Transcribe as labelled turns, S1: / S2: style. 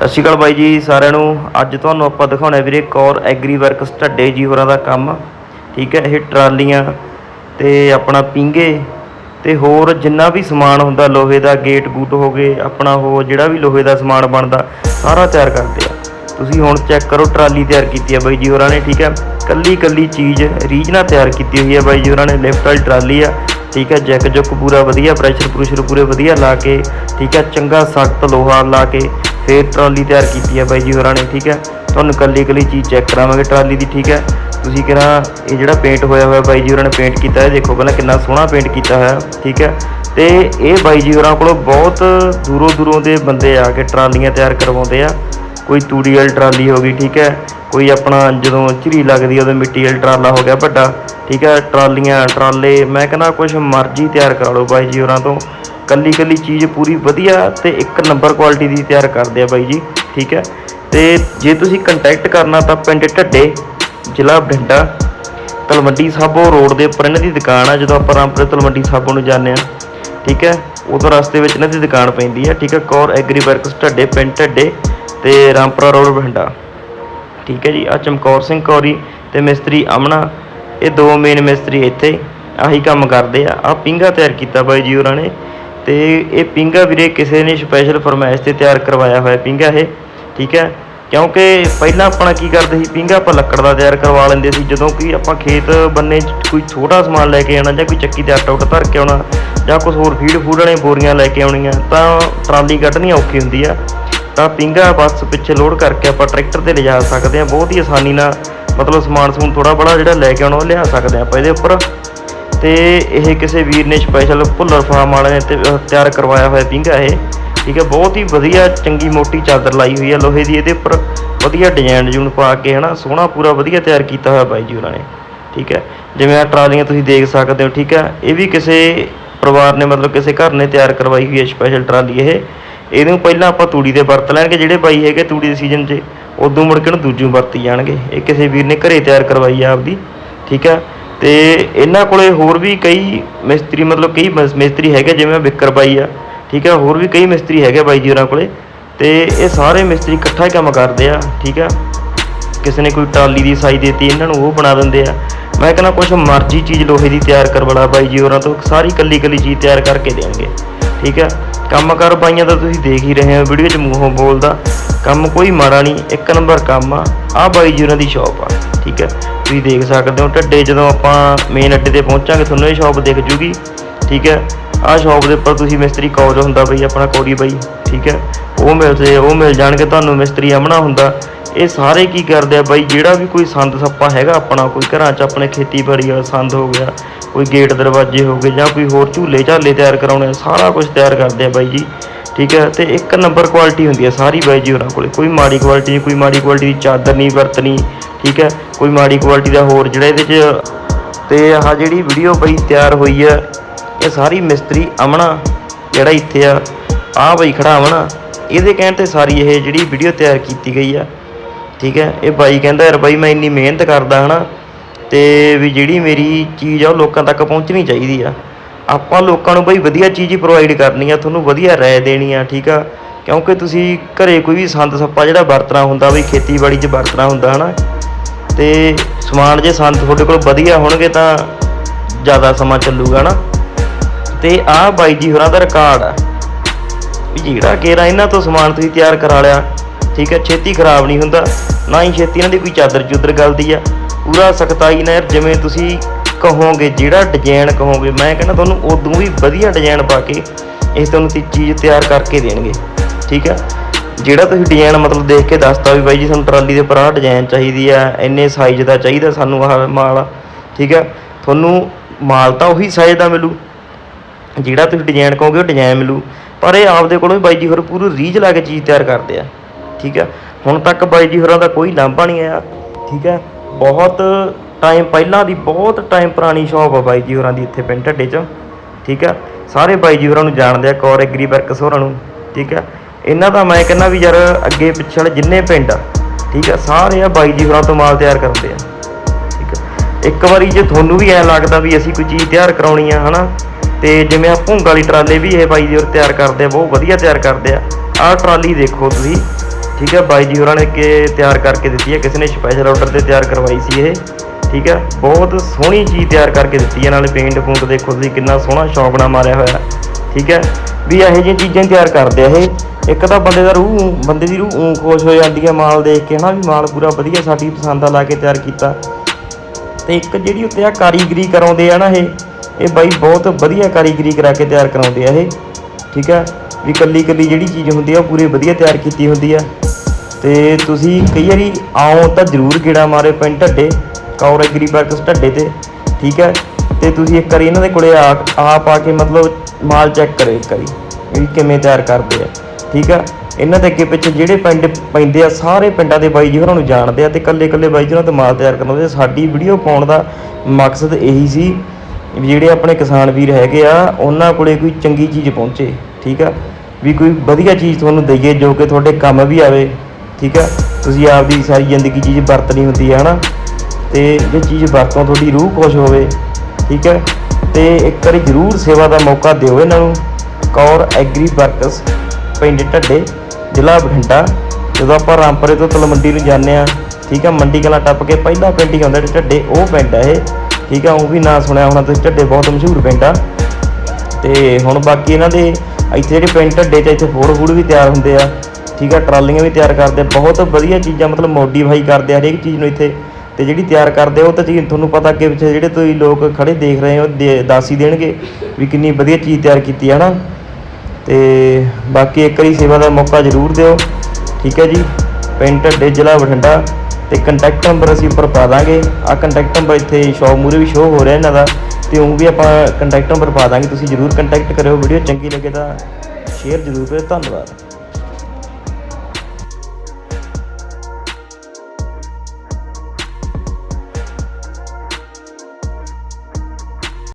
S1: ਸਤਿ ਸ਼੍ਰੀ ਅਕਾਲ ਬਾਈ ਜੀ ਸਾਰਿਆਂ ਨੂੰ। ਅੱਜ ਤੁਹਾਨੂੰ ਆਪਾਂ ਦਿਖਾਉਣਾ ਵੀਰੇ ਕੌਰ ਐਗਰੀ ਵਰਕਸ ਢੱਡੇ ਜੀ ਹੋਰਾਂ ਦਾ ਕੰਮ। ਠੀਕ ਹੈ, ਇਹ ਟਰਾਲੀਆਂ ਤੇ ਆਪਣਾ ਪਿੰਗੇ ਤੇ ਹੋਰ ਜਿੰਨਾ ਵੀ ਸਮਾਨ ਹੁੰਦਾ, ਲੋਹੇ ਦਾ ਗੇਟ ਗੂਟ ਹੋ ਗਏ, ਆਪਣਾ ਉਹ ਜਿਹੜਾ ਵੀ ਲੋਹੇ ਦਾ ਸਮਾਨ ਬਣਦਾ, ਸਾਰਾ ਤਿਆਰ ਕਰਦੇ ਆ। ਤੁਸੀਂ ਹੁਣ ਚੈੱਕ ਕਰੋ, ਟਰਾਲੀ ਤਿਆਰ ਕੀਤੀ ਆ ਬਾਈ ਜੀ ਹੋਰਾਂ ਨੇ, ਠੀਕ ਹੈ। ਕੱਲੀ ਕੱਲੀ ਚੀਜ਼ ਰੀਝ ਨਾਲ ਤਿਆਰ ਕੀਤੀ ਹੋਈ ਹੈ ਬਾਈ ਜੀ ਹੋਰਾਂ ਨੇ, ਲਿਫਟ ਵਾਲੀ ਟਰਾਲੀ ਆ, ਠੀਕ ਹੈ। ਜੈਕ ਜੁੱਕ ਪੂਰਾ ਵਧੀਆ ਪ੍ਰੈਸ਼ਰ ਪ੍ਰੂਸ਼ਰ ਪੂਰੇ ਵਧੀਆ ਲਾ ਕੇ, ਠੀਕ ਹੈ। ਚੰਗਾ ਸਖਤ ਲੋਹਾ ਲਾ ਕੇ ਫੇਰ ਟਰਾਲੀ ਤਿਆਰ ਕੀਤੀ ਹੈ ਬਾਈ ਜੀ ਹੋਰਾਂ ਨੇ, ਠੀਕ ਹੈ? ਤੁਹਾਨੂੰ ਕੱਲੀ ਕੱਲੀ ਚੀਜ਼ ਚੈੱਕ ਕਰਾਵਾਂਗੇ ਟਰਾਲੀ ਦੀ, ਠੀਕ ਹੈ? ਤੁਸੀਂ ਕਿਹੜਾ ਇਹ ਜਿਹੜਾ ਪੇਂਟ ਹੋਇਆ ਹੋਇਆ ਬਾਈ ਜੀ ਹੋਰਾਂ ਨੇ ਪੇਂਟ ਕੀਤਾ ਹੈ ਦੇਖੋ ਪਹਿਲਾਂ ਕਿੰਨਾ ਸੋਹਣਾ ਪੇਂਟ ਕੀਤਾ ਹੋਇਆ, ਠੀਕ ਹੈ? ਤੇ ਇਹ ਬਾਈ ਜੀ ਹੋਰਾਂ ਕੋਲੋਂ ਬਹੁਤ ਦੂਰੋਂ ਦੂਰੋਂ ਦੇ ਬੰਦੇ ਆ ਕੇ ਟਰਾਲੀਆਂ ਤਿਆਰ ਕਰਵਾਉਂਦੇ ਆ। ਕੋਈ ਤੂੜੀ ਵਾਲੀ ਟਰਾਲੀ ਹੋ ਗਈ, ਠੀਕ ਹੈ? ਕੋਈ ਆਪਣਾ ਜਦੋਂ ਝਰੀ ਲੱਗਦੀ ਆ, ਉਦੋਂ ਮਿੱਟੀ ਵਾਲਾ ਟਰਾਲਾ ਹੋ ਗਿਆ ਵੱਡਾ, ਠੀਕ ਹੈ? ਟਰਾਲੀਆਂ, ਟਰਾਲੇ, ਮੈਂ ਕਹਿੰਦਾ ਕੁਝ ਮਰਜ਼ੀ ਤਿਆਰ ਕਰਾ ਲਓ ਬਾਈ ਜੀ ਹੋਰਾਂ ਤੋਂ। ਕੱਲੀ ਕੱਲੀ ਚੀਜ਼ ਪੂਰੀ ਵਧੀਆ ਤੇ ਇੱਕ ਨੰਬਰ ਕੁਆਲਿਟੀ ਦੀ ਤਿਆਰ ਕਰਦੇ ਆ ਬਾਈ ਜੀ, ਠੀਕ ਹੈ? ਤੇ ਜੇ ਤੁਸੀਂ ਕੰਟੈਕਟ ਕਰਨਾ ਤਾਂ ਪਿੰਡ ਢੱਡੇ, ਜ਼ਿਲ੍ਹਾ ਬਠਿੰਡਾ, ਤਲਵੰਡੀ ਸਾਬੋ ਰੋਡ ਦੇ ਉੱਪਰ ਇਹਨਾਂ ਦੀ ਦੁਕਾਨ ਆ, ਜਦੋਂ ਆਪਾਂ ਰਾਮਪੁਰ ਤਲਵੰਡੀ ਸਾਬੋ ਨੂੰ ਜਾਂਦੇ ਆ ਠੀਕ ਹੈ? ਉਦੋਂ ਰਸਤੇ ਵਿੱਚ ਇਹਨਾਂ ਦੀ ਦੁਕਾਨ ਪੈਂਦੀ ਹੈ, ਠੀਕ ਹੈ? ਕੌਰ ਐਗਰੀ ਵਰਕਸ ਢੱਡੇ, ਪਿੰਡ ਢੱਡੇ ਤੇ ਰਾਮਪੁਰਾ ਰੋਡ, ਬਠਿੰਡਾ, ਠੀਕ ਹੈ ਜੀ? ਆ ਚਮਕੌਰ ਸਿੰਘ ਕੌਰੀ ਤੇ ਮਿਸਤਰੀ ਅਮਨਾ, ਇਹ ਦੋ ਮੇਨ ਮਿਸਤਰੀ ਇੱਥੇ, ਆਹੀ ਕੰਮ ਕਰਦੇ ਆ। ਆ ਪਿੰਗਾ ਤਿਆਰ ਕੀਤਾ ਬਾਈ ਜੀ ਉਹਨਾਂ ਨੇ ਤੇ ਇਹ ਪਿੰਗਾ ਵੀਰੇ ਕਿਸੇ ਨੇ ਸਪੈਸ਼ਲ ਫਰਮਾਇਸ਼ ਤੇ ਤਿਆਰ ਕਰਵਾਇਆ ਹੋਇਆ ਪਿੰਗਾ ਇਹ, ਠੀਕ ਹੈ? ਕਿਉਂਕਿ ਪਹਿਲਾਂ ਆਪਣਾ ਕੀ ਕਰਦੇ ਸੀ, ਪਿੰਗਾ ਆਪਾਂ ਲੱਕੜ ਦਾ ਤਿਆਰ ਕਰਵਾ ਲੈਂਦੇ ਸੀ, ਜਦੋਂ ਕਿ ਆਪਾਂ ਖੇਤ ਬੰਨੇ 'ਚ ਕੋਈ ਛੋਟਾ ਸਮਾਨ ਲੈ ਕੇ ਆਉਣਾ ਜਾਂ ਕੋਈ ਚੱਕੀ ਤੇ ਆਟਾ ਉਟਾ ਧਰ ਕੇ ਆਉਣਾ ਜਾਂ ਕੁਝ ਹੋਰ ਫੀਡ ਫੂਡ ਵਾਲੀਆਂ ਬੋਰੀਆਂ ਲੈ ਕੇ ਆਉਣੀਆਂ, ਤਾਂ ਟਰਾਲੀ ਕੱਢਣੀ ਔਖੀ ਹੁੰਦੀ ਆ ਤਾਂ ਪਿੰਗਾ ਬਸ ਪਿੱਛੇ ਲੋਡ ਕਰਕੇ ਆਪਾਂ ਟਰੈਕਟਰ ਤੇ ਲਿਜਾ ਸਕਦੇ ਹਾਂ, ਬਹੁਤ ਹੀ ਆਸਾਨੀ ਨਾਲ ਮਤਲਬ ਸਮਾਨ ਸਮੂਨ ਥੋੜਾ ਬੜਾ ਜਿਹੜਾ ਲੈ ਕੇ ਆਉਣਾ ਉਹ ਲਿਆ ਸਕਦੇ ਹਾਂ ਆਪਾਂ ਇਹਦੇ ਉੱਪਰ। ਤੇ ਇਹ ਕਿਸੇ ਵੀਰ ਨੇ ਸਪੈਸ਼ਲ ਭੁੱਲਰ ਫਾਰਮ ਵਾਲੇ ਨੇ ਤੇ ਤਿਆਰ ਕਰਵਾਇਆ ਹੋਇਆ ਪਿੰਗਾ ਇਹ। ਠੀਕ ਹੈ, ਬਹੁਤ ਹੀ ਵਧੀਆ ਚੰਗੀ ਮੋਟੀ ਚਾਦਰ ਲਾਈ ਹੋਈ ਹੈ ਲੋਹੇ ਦੀ, ਇਹਦੇ ਉੱਪਰ ਵਧੀਆ ਡਿਜ਼ਾਈਨ ਜੂਨ ਪਾ ਕੇ, ਹਨਾ, ਸੋਹਣਾ ਪੂਰਾ ਵਧੀਆ ਤਿਆਰ ਕੀਤਾ ਹੋਇਆ ਬਾਈ ਜੀ ਉਹਨਾਂ ਨੇ। ਠੀਕ ਹੈ, ਜਿਵੇਂ ਆ ਟਰਾਲੀਆਂ ਤੁਸੀਂ ਦੇਖ ਸਕਦੇ ਹੋ, ਠੀਕ ਹੈ, ਇਹ ਵੀ ਕਿਸੇ ਪਰਿਵਾਰ ਨੇ, ਮਤਲਬ ਕਿਸੇ ਘਰ ਨੇ ਤਿਆਰ ਕਰਵਾਈ ਹੋਈ ਹੈ ਸਪੈਸ਼ਲ ਟਰਾਲੀ ਇਹ। ਇਹਨੂੰ ਪਹਿਲਾਂ ਆਪਾਂ ਤੂੜੀ ਦੇ ਵਰਤ ਲੈਣਗੇ, ਜਿਹੜੇ ਬਾਈ ਹੈਗੇ ਤੂੜੀ ਦੇ ਸੀਜ਼ਨ 'ਚ, ਉਦੋਂ ਮੁੜ ਕੇ ਨੂੰ ਦੂਜੂ ਵਰਤੀ ਜਾਣਗੇ। ਇਹ ਕਿਸੇ ਵੀਰ ਨੇ ਘਰੇ ਤਿਆਰ ਕਰਵਾਈ ਆ ਆਪਦੀ। ਠੀਕ ਹੈ ਤੇ ਇਹਨਾਂ ਕੋਲੇ ਹੋਰ ਵੀ ਕਈ ਮਿਸਤਰੀ, ਮਤਲਬ ਕਈ ਮਿਸ- ਮਿਸਤਰੀ ਹੈਗੇ ਜਿਵੇਂ ਵਿਕਰ ਬਾਈ ਆ, ਠੀਕ ਹੈ ਹੋਰ ਵੀ ਕਈ ਮਿਸਤਰੀ ਹੈਗੇ ਬਾਈ ਜੀ ਉਹਨਾਂ ਕੋਲੇ, ਤੇ ਇਹ ਸਾਰੇ ਮਿਸਤਰੀ ਇਕੱਠਾ ਹੀ ਕੰਮ ਕਰਦੇ ਆ, ਠੀਕ ਆ। ਕਿਸੇ ਨੇ ਕੋਈ ਟਾਲੀ ਦੀ ਸਾਈ ਦੇਤੀ, ਇਹਨਾਂ ਨੂੰ ਉਹ ਬਣਾ ਦਿੰਦੇ ਆ। ਮੈਂ ਕਹਿੰਦਾ ਕੁਛ ਮਰਜ਼ੀ ਚੀਜ਼ ਲੋਹੇ ਦੀ ਤਿਆਰ ਕਰਵਾਲਾ ਬਾਈ ਜੀ ਉਹਨਾਂ ਤੋਂ, ਸਾਰੀ ਕੱਲੀ ਕੱਲੀ ਚੀਜ਼ ਤਿਆਰ ਕਰਕੇ ਦੇਣਗੇ, ਠੀਕ ਹੈ ਕੰਮ ਕਰ ਬਾਈਆਂ ਦਾ ਤੁਸੀਂ ਦੇਖ ਹੀ ਰਹੇ ਹੋ, ਵੀਡੀਓ 'ਚ ਮੂੰਹੋਂ ਬੋਲਦਾ, ਕੰਮ ਕੋਈ ਮਾੜਾ ਨਹੀਂ, ਇੱਕ ਨੰਬਰ ਕੰਮ ਆ ਆ ਬਾਈ ਜੀ ਉਹਨਾਂ ਦੀ ਸ਼ਾਪ ਆ। ਠੀਕ ਹੈ। ਤੁਸੀਂ ਦੇਖ ਸਕਦੇ ਹੋ ਢੱਡੇ ਜਦੋਂ ਆਪਾਂ ਮੇਨ ਅੱਡੇ ਤੇ ਪਹੁੰਚਾਂਗੇ ਤੁਹਾਨੂੰ ਇਹ ਸ਼ਾਪ ਦਿਖ ਜੂਗੀ। ਠੀਕ ਹੈ। ਆਹ ਸ਼ਾਪ ਦੇ ਉੱਪਰ ਤੁਸੀਂ ਮਿਸਤਰੀ ਕੌਜ ਹੁੰਦਾ ਬਈ ਆਪਣਾ ਕੌੜੀ ਬਾਈ ਠੀਕ ਹੈ। ਉਹ ਮਿਲਦੇ ਉਹ ਮਿਲ ਜਾਣਗੇ ਤੁਹਾਨੂੰ ਮਿਸਤਰੀ ਅਮਨਾ ਹੁੰਦਾ। ਇਹ ਸਾਰੇ ਕੀ ਕਰਦੇ ਆ ਬਾਈ ਜਿਹੜਾ ਵੀ ਕੋਈ ਸੰਦ ਸੱਪਾ ਹੈਗਾ ਆਪਣਾ ਕੋਈ ਘਰਾਂ 'ਚ ਆਪਣੇ ਖੇਤੀਬਾੜੀ ਵਾਲਾ ਸੰਦ ਹੋ ਗਿਆ ਕੋਈ ਗੇਟ ਦਰਵਾਜ਼ੇ ਹੋ ਗਏ ਜਾਂ ਕੋਈ ਹੋਰ ਝੂਲੇ ਝਾਲੇ ਤਿਆਰ ਕਰਾਉਣੇ ਆ, ਸਾਰਾ ਕੁਝ ਤਿਆਰ ਕਰਦੇ ਆ ਬਾਈ ਜੀ। ਠੀਕ ਹੈ, ਤੇ ਇੱਕ ਨੰਬਰ ਕੁਆਲਿਟੀ ਹੁੰਦੀ ਹੈ ਸਾਰੀ ਬਾਈ ਜੀ ਉਹਨਾਂ ਕੋਲੇ। ਕੋਈ ਮਾੜੀ ਕੁਆਲਿਟੀ ਨਹੀਂ, ਕੋਈ ਮਾੜੀ ਕੁਆਲਿਟੀ ਦੀ ਚਾਦਰ ਨਹੀਂ ਵਰਤਣੀ ਠੀਕ ਹੈ, ਕੋਈ ਮਾੜੀ ਕੁਆਲਿਟੀ ਦਾ ਹੋਰ ਜਿਹੜਾ ਇਹਦੇ 'ਚ ਤੇ ਆਹ ਜਿਹੜੀ ਵੀਡੀਓ ਬਈ ਤਿਆਰ ਹੋਈ ਹੈ, ਇਹ ਸਾਰੀ ਮਿਸਤਰੀ ਅਮਨਾ ਜਿਹੜਾ ਇੱਥੇ ਆ ਆ ਬਈ ਖੜਾ ਅਮਨਾ ਇਹਦੇ ਕਹਿਣ ਤੇ ਸਾਰੀ ਇਹ ਜਿਹੜੀ ਵੀਡੀਓ ਤਿਆਰ ਕੀਤੀ ਗਈ ਆ, ਠੀਕ ਹੈ, ਇਹ ਬਾਈ ਕਹਿੰਦਾ, ਯਾਰ ਬਾਈ ਮੈਂ ਇੰਨੀ ਮਿਹਨਤ ਕਰਦਾ ਹਨਾ, ਤੇ ਵੀ ਜਿਹੜੀ ਮੇਰੀ ਚੀਜ਼ ਆ ਉਹ ਲੋਕਾਂ ਤੱਕ ਪਹੁੰਚਣੀ ਚਾਹੀਦੀ ਆ। ਆਪਾਂ ਲੋਕਾਂ ਨੂੰ ਬਈ ਵਧੀਆ ਚੀਜ਼ ਹੀ ਪ੍ਰੋਵਾਈਡ ਕਰਨੀ ਆ, ਤੁਹਾਨੂੰ ਵਧੀਆ ਰਾਏ ਦੇਣੀ ਆ, ਠੀਕ ਆ? ਕਿਉਂਕਿ ਤੁਸੀਂ ਘਰੇ ਕੋਈ ਵੀ ਸੰਦ ਸੱਪਾ ਜਿਹੜਾ ਵਰਤਣਾ ਹੁੰਦਾ, ਬਈ ਖੇਤੀਬਾੜੀ 'ਚ ਵਰਤਣਾ ਹੁੰਦਾ, ਹਨਾ? ਤੇ ਸਮਾਨ ਜੇ ਸੰਦ ਤੁਹਾਡੇ ਕੋਲ ਵਧੀਆ ਹੋਣਗੇ ਤਾਂ ਜ਼ਿਆਦਾ ਸਮਾਂ ਚੱਲੂਗਾ ਨਾ ਤੇ ਆਹ ਬਾਈ ਜੀ ਹੋਰਾਂ ਦਾ ਰਿਕਾਰਡ ਆ। ਵੀ ਜਿਹੜਾ ਕੇਰਾ ਇਹਨਾਂ ਤੋਂ ਸਮਾਨ ਤੁਸੀਂ ਤਿਆਰ ਕਰਾ ਲਿਆ, ਠੀਕ ਹੈ ਛੇਤੀ ਖਰਾਬ ਨਹੀਂ ਹੁੰਦਾ, ਨਾ ਹੀ ਛੇਤੀ ਇਹਨਾਂ ਦੀ ਕੋਈ ਚਾਦਰ ਚੁੱਦਰ ਗਲਦੀ ਆ। ਪੂਰਾ ਸਖਤਾਈ ਨਾਲ ਜਿਵੇਂ ਤੁਸੀਂ ਕਹੋਗੇ, ਜਿਹੜਾ ਡਿਜ਼ਾਈਨ ਕਹੋਗੇ, ਮੈਂ ਕਹਿੰਦਾ ਤੁਹਾਨੂੰ ਉਦੋਂ ਵੀ ਵਧੀਆ ਡਿਜ਼ਾਈਨ ਪਾ ਕੇ ਇਹ ਤੁਹਾਨੂੰ ਤੀ ਚੀਜ਼ ਤਿਆਰ ਕਰਕੇ ਦੇਣਗੇ, ਠੀਕ ਹੈ ਜਿਹੜਾ ਤੁਸੀਂ ਡਿਜ਼ਾਈਨ ਮਤਲਬ ਦੇਖ ਕੇ ਦੱਸਤਾ ਵੀ ਬਾਈ ਜੀ ਸਾਨੂੰ ਟਰਾਲੀ ਦੇ ਉੱਪਰ ਆਹ ਡਿਜ਼ਾਈਨ ਚਾਹੀਦੀ ਆ, ਇੰਨੇ ਸਾਈਜ਼ ਦਾ ਚਾਹੀਦਾ ਸਾਨੂੰ ਆਹ ਮਾਲ, ਠੀਕ ਹੈ ਤੁਹਾਨੂੰ ਮਾਲ ਤਾਂ ਉਹੀ ਸਾਈਜ਼ ਦਾ ਮਿਲੂ, ਜਿਹੜਾ ਤੁਸੀਂ ਡਿਜ਼ਾਈਨ ਕਹੋਗੇ ਉਹ ਡਿਜ਼ਾਈਨ ਮਿਲੂ, ਪਰ ਇਹ ਆਪਦੇ ਕੋਲੋਂ ਵੀ ਬਾਈ ਜੀ ਹੋਰ ਪੂਰੀ ਰੀਝ ਲਾ ਕੇ ਚੀਜ਼ ਤਿਆਰ ਕਰਦੇ ਆ, ਠੀਕ ਆ? ਹੁਣ ਤੱਕ ਬਾਈ ਜੀ ਹੋਰਾਂ ਦਾ ਕੋਈ ਲਾਂਭਾ ਨਹੀਂ ਆਇਆ, ਠੀਕ ਹੈ ਬਹੁਤ ਟਾਈਮ ਪਹਿਲਾਂ ਦੀ ਬਹੁਤ ਟਾਈਮ ਪੁਰਾਣੀ ਸ਼ੌਪ ਆ ਬਾਈ ਜੀ ਹੋਰਾਂ ਦੀ ਇੱਥੇ ਪਿੰਡ ਢੱਡੇ 'ਚ। ਠੀਕ ਆ? ਸਾਰੇ ਬਾਈ ਜੀ ਹੋਰਾਂ ਨੂੰ ਜਾਣਦੇ ਆ, ਕੌਰ, ਐਗਰੀ ਵਰਕਸ ਹੋਰਾਂ ਨੂੰ। ਠੀਕ ਆ? ਇਹਨਾਂ ਦਾ ਮੈਂ ਕਹਿੰਦਾ ਵੀ ਯਾਰ ਅੱਗੇ ਪਿੱਛੇ ਵਾਲੇ ਜਿੰਨੇ ਪਿੰਡ ਆ, ਠੀਕ ਆ, ਸਾਰੇ ਆ ਬਾਈ ਜੀ ਹੋਰਾਂ ਤੋਂ ਮਾਲ ਤਿਆਰ ਕਰਦੇ ਆ। ਠੀਕ ਆ? ਇੱਕ ਵਾਰੀ ਜੇ ਤੁਹਾਨੂੰ ਵੀ ਐ ਲੱਗਦਾ ਵੀ ਅਸੀਂ ਕੋਈ ਚੀਜ਼ ਤਿਆਰ ਕਰਾਉਣੀ ਆ, ਹਨਾ? ਤੇ ਜਿਵੇਂ ਆ ਭੁੰਗ ਵਾਲੀ ਟਰਾਲੇ ਵੀ ਇਹ ਬਾਈ ਜੀ ਹੋਰ ਤਿਆਰ ਕਰਦੇ ਆ, ਬਹੁਤ ਵਧੀਆ ਤਿਆਰ ਕਰਦੇ ਆ। ਆਹ ਟਰਾਲੀ ਦੇਖੋ ਤੁਸੀਂ। ਠੀਕ ਹੈ ਬਾਈ ਜੀ ਹੋਰਾਂ ਨੇ ਕਿ ਤਿਆਰ ਕਰਕੇ ਦਿੱਤੀ ਹੈ ਕਿਸੇ ਨੇ ਸਪੈਸ਼ਲ ਆਰਡਰ ਤੇ ਤਿਆਰ ਕਰਵਾਈ ਸੀ ਇਹ। ਠੀਕ ਹੈ? ਬਹੁਤ ਸੋਹਣੀ ਚੀਜ਼ ਤਿਆਰ ਕਰਕੇ ਦਿੱਤੀ ਹੈ। ਨਾਲੇ ਪੇਂਟ ਪੂੰਟ ਦੇਖੋ ਤੁਸੀਂ, ਕਿੰਨਾ ਸੋਹਣਾ ਸ਼ੌਪਨਾ ਮਾਰਿਆ ਹੋਇਆ ਠੀਕ ਹੈ? ਵੀ ਇਹੋ ਜਿਹੀਆਂ ਚੀਜ਼ਾਂ ਤਿਆਰ ਕਰਦੇ ਆ ਇਹ। ਇੱਕ ਤਾਂ ਬੰਦੇ ਦਾ ਰੂਹ, ਬੰਦੇ ਦੀ ਰੂਹ ਊਂ ਖੁਸ਼ ਹੋ ਜਾਂਦੀ ਹੈ ਮਾਲ ਦੇਖ ਕੇ, ਹਨਾ ਵੀ ਮਾਲ ਪੂਰਾ ਵਧੀਆ ਸਾਡੀ ਪਸੰਦ ਦਾ ਲਾ ਕੇ ਤਿਆਰ ਕੀਤਾ। ਤੇ ਇੱਕ ਜਿਹੜੀ ਉੱਤੇ ਆ ਕਾਰੀਗਰੀ ਕਰਾਉਂਦੇ ਆ ਨਾ ਇਹ ਇਹ ਬਾਈ ਬਹੁਤ ਵਧੀਆ ਕਾਰੀਗਰੀ ਕਰਾ ਕੇ ਤਿਆਰ ਕਰਾਉਂਦੇ ਆ ਇਹ। ਠੀਕ ਹੈ? ਵੀ ਕੱਲੀ ਕੱਲੀ ਜਿਹੜੀ ਚੀਜ਼ ਹੁੰਦੀ ਆ, ਉਹ ਪੂਰੀ ਵਧੀਆ ਤਿਆਰ ਕੀਤੀ ਹੁੰਦੀ ਆ। ਤੇ ਤੁਸੀਂ ਕਈ ਵਾਰੀ ਆਓ ਤਾਂ ਜ਼ਰੂਰ ਗੇੜਾ ਮਾਰੇ ਪਿੰਡ ਢੱਡੇ ਕੌਰ ਐਗਰੀ ਵਰਕਸ ਢੱਡੇ ਤੇ, ਠੀਕ ਹੈ? ਤੇ ਤੁਸੀਂ ਇੱਕ ਵਾਰੀ ਇਹਨਾਂ ਦੇ ਕੋਲੇ ਆ, ਆਪ ਆ ਕੇ ਮਤਲਬ ਮਾਲ ਚੈੱਕ ਕਰੋ ਇੱਕ ਵਾਰੀ ਵੀ ਕਿਵੇਂ ਤਿਆਰ ਕਰਦੇ ਆ, ਠੀਕ ਆ ਇਹਨਾਂ ਦੇ ਅੱਗੇ ਪਿੱਛੇ ਜਿਹੜੇ ਪਿੰਡ ਪੈਂਦੇ ਆ, ਸਾਰੇ ਪਿੰਡਾਂ ਦੇ ਬਾਈ ਜੀ ਹੋਰਾਂ ਨੂੰ ਜਾਣਦੇ ਆ ਤੇ ਕੱਲੇ ਕੱਲੇ ਬਾਈ ਜੀ ਹੋਰਾਂ ਤੋਂ ਮਾਲ ਤਿਆਰ ਕਰਾਉਂਦੇ ਸਾਡੀ ਵੀਡੀਓ ਪਾਉਣ ਦਾ ਮਕਸਦ ਇਹੀ ਸੀ ਵੀ ਜਿਹੜੇ ਆਪਣੇ ਕਿਸਾਨ ਵੀਰ ਹੈਗੇ ਆ, ਉਹਨਾਂ ਕੋਲੇ ਕੋਈ ਚੰਗੀ ਚੀਜ਼ ਪਹੁੰਚੇ, ਠੀਕ ਆ ਵੀ ਕੋਈ ਵਧੀਆ ਚੀਜ਼ ਤੁਹਾਨੂੰ ਦਈਏ ਜੋ ਕਿ ਤੁਹਾਡੇ ਕੰਮ ਵੀ ਆਵੇ, ਠੀਕ ਆ ਤੁਸੀਂ ਆਪਦੀ ਸਾਰੀ ਜ਼ਿੰਦਗੀ ਚੀਜ਼ ਵਰਤਣੀ ਹੁੰਦੀ ਹੈ, ਹਨਾ? ਤੇ ਜੇ ਚੀਜ਼ ਵਰਤੋਂ ਤੁਹਾਡੀ ਰੂਹ ਖੁਸ਼ ਹੋਵੇ, ਠੀਕ ਹੈ, ਤੇ ਇੱਕ ਵਾਰੀ ਜ਼ਰੂਰ ਸੇਵਾ ਦਾ ਮੌਕਾ ਦਿਓ ਇਹਨਾਂ ਨੂੰ। ਕੌਰ ਐਗਰੀ ਵਰਕਸ, ਪਿੰਡ ਢੱਡੇ, ਜ਼ਿਲ੍ਹਾ ਬਠਿੰਡਾ। ਜਦੋਂ ਆਪਾਂ ਰਾਮਪੁਰੇ ਤੋਂ ਤਲਮੰਡੀ ਨੂੰ ਜਾਂਦੇ ਆ ਠੀਕ ਆ ਮੰਡੀ ਕਲਾਂ ਟੱਪ ਕੇ ਪਹਿਲਾ ਪਿੰਡ ਹੀ ਆਉਂਦਾ ਢੱਡੇ, ਉਹ ਪਿੰਡ ਆ ਇਹ। ਠੀਕ ਆ ਉਹ ਵੀ ਨਾਂ ਸੁਣਿਆ ਹੋਣਾ ਤੁਸੀਂ, ਢੱਡੇ ਬਹੁਤ ਮਸ਼ਹੂਰ ਪਿੰਡ ਆ। ਤੇ ਹੁਣ ਬਾਕੀ ਇਹਨਾਂ ਦੇ ਇੱਥੇ ਜਿਹੜੇ ਪਿੰਡ ਢੱਡੇ 'ਚ ਇੱਥੇ ਫੋੜ ਫੂੜ ਵੀ ਤਿਆਰ ਹੁੰਦੇ ਆ। ਠੀਕ ਆ ਟਰਾਲੀਆਂ ਵੀ ਤਿਆਰ ਕਰਦੇ ਬਹੁਤ ਵਧੀਆ ਚੀਜ਼ਾਂ ਮਤਲਬ ਮੋਡੀਫਾਈ ਕਰਦੇ ਆ ਹਰੇਕ ਚੀਜ਼ ਨੂੰ ਇੱਥੇ। ਤੇ ਜਿਹੜੀ ਤਿਆਰ ਕਰਦੇ ਆ, ਉਹ ਤਾਂ ਚੀਜ਼ ਤੁਹਾਨੂੰ ਪਤਾ ਅੱਗੇ ਪਿੱਛੇ ਜਿਹੜੇ ਤੁਸੀਂ ਲੋਕ ਖੜੇ ਦੇਖ ਰਹੇ ਹੋ, ਦੇ- ਦੱਸ ਹੀ ਦੇਣਗੇ ਵੀ ਕਿੰਨੀ ਵਧੀਆ ਚੀਜ਼ ਤਿਆਰ ਕੀਤੀ ਹੈ ਨਾ। ਤੇ ਬਾਕੀ ਇੱਕ ਵਾਰੀ ਸੇਵਾ ਦਾ ਮੌਕਾ ਜ਼ਰੂਰ ਦਿਓ, ਠੀਕ ਹੈ ਜੀ? ਪਿੰਡ ਢੱਡੇ ਜ਼ਿਲ੍ਹਾ ਬਠਿੰਡਾ ਤੇ ਕੰਟੈਕਟ ਨੰਬਰ ਅਸੀਂ ਉੱਪਰ ਪਾ ਦਾਂਗੇ। ਆ ਕੰਟੈਕਟ ਨੰਬਰ ਇੱਥੇ ਸ਼ੌਪ ਮੂਰੇ ਵੀ ਸ਼ੋ ਹੋ ਰਿਹਾ ਇਹਨਾਂ ਦਾ, ਤੇ ਉਹ ਵੀ ਆਪਾਂ ਕੰਟੈਕਟ ਨੰਬਰ ਪਾ ਦਾਂਗੇ। ਤੁਸੀਂ ਜ਼ਰੂਰ ਕੰਟੈਕਟ ਕਰਿਓ ਵੀਡੀਓ ਚੰਗੀ ਲੱਗੇ ਤਾਂ ਸ਼ੇਅਰ ਜ਼ਰੂਰ ਕਰਿਓ। ਧੰਨਵਾਦ।